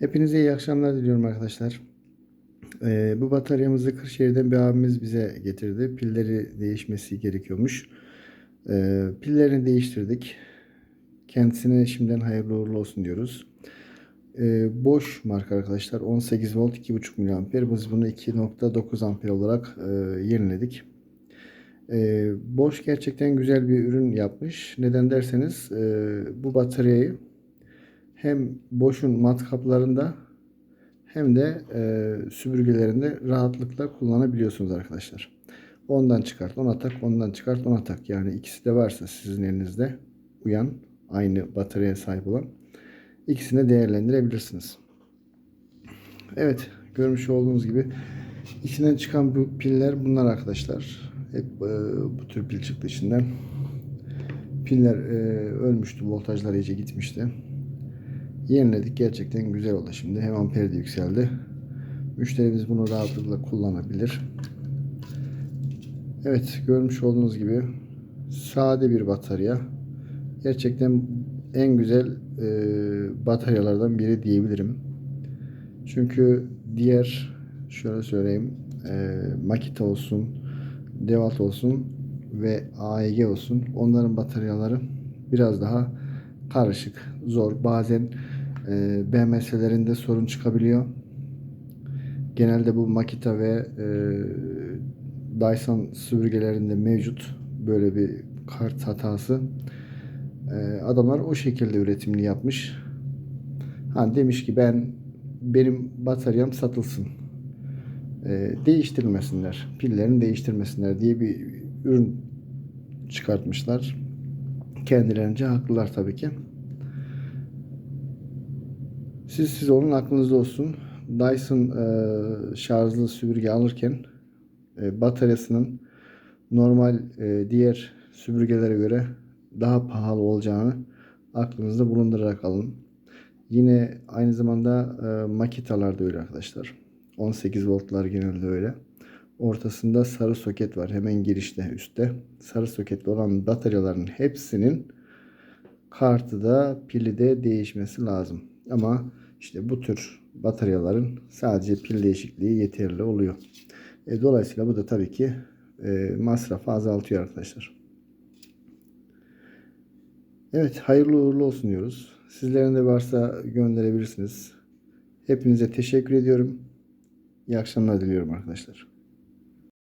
Hepinize iyi akşamlar diliyorum arkadaşlar. Ee, bu bataryamızı Kırşehir'den bir abimiz bize getirdi. Pilleri değişmesi gerekiyormuş. Ee, pillerini değiştirdik. Kendisine şimdiden hayırlı uğurlu olsun diyoruz. Ee, boş marka arkadaşlar. 18 volt 2.5 mAh. Biz bunu 2.9 amper olarak e, yeniledik. Ee, Bosch gerçekten güzel bir ürün yapmış. Neden derseniz e, bu bataryayı hem Bosch'un matkaplarında hem de e, süpürgelerinde rahatlıkla kullanabiliyorsunuz arkadaşlar. Ondan çıkart, ona tak, ondan çıkart, ona tak. Yani ikisi de varsa sizin elinizde uyan, aynı bataryaya sahip olan ikisini de değerlendirebilirsiniz. Evet, görmüş olduğunuz gibi içinden çıkan bu piller bunlar arkadaşlar. Hep e, bu tür pil çıktı içinden. Piller e, ölmüştü, voltajlar iyice gitmişti. Yeniledik. Gerçekten güzel oldu şimdi. Hem amperi de yükseldi. Müşterimiz bunu rahatlıkla kullanabilir. Evet görmüş olduğunuz gibi sade bir batarya. Gerçekten en güzel e, bataryalardan biri diyebilirim. Çünkü diğer şöyle söyleyeyim e, Makita olsun, Dewalt olsun ve AEG olsun onların bataryaları biraz daha karışık, zor. Bazen BMS'lerinde sorun çıkabiliyor. Genelde bu Makita ve e, Dyson süpürgelerinde mevcut böyle bir kart hatası. E, adamlar o şekilde üretimini yapmış. Ha demiş ki ben benim bataryam satılsın. E, değiştirilmesinler. Pillerini değiştirmesinler diye bir ürün çıkartmışlar. Kendilerince haklılar tabii ki. Siz siz onun aklınızda olsun. Dyson e, şarjlı süpürge alırken e, bataryasının normal e, diğer süpürgelere göre daha pahalı olacağını aklınızda bulundurarak alın. Yine aynı zamanda e, Makitalar da öyle arkadaşlar. 18 voltlar genelde öyle. Ortasında sarı soket var. Hemen girişte üstte. Sarı soketli olan bataryaların hepsinin kartı da pili de değişmesi lazım. Ama işte bu tür bataryaların sadece pil değişikliği yeterli oluyor. E, dolayısıyla bu da tabii ki e, masrafı azaltıyor arkadaşlar. Evet hayırlı uğurlu olsun diyoruz. Sizlerin de varsa gönderebilirsiniz. Hepinize teşekkür ediyorum. İyi akşamlar diliyorum arkadaşlar.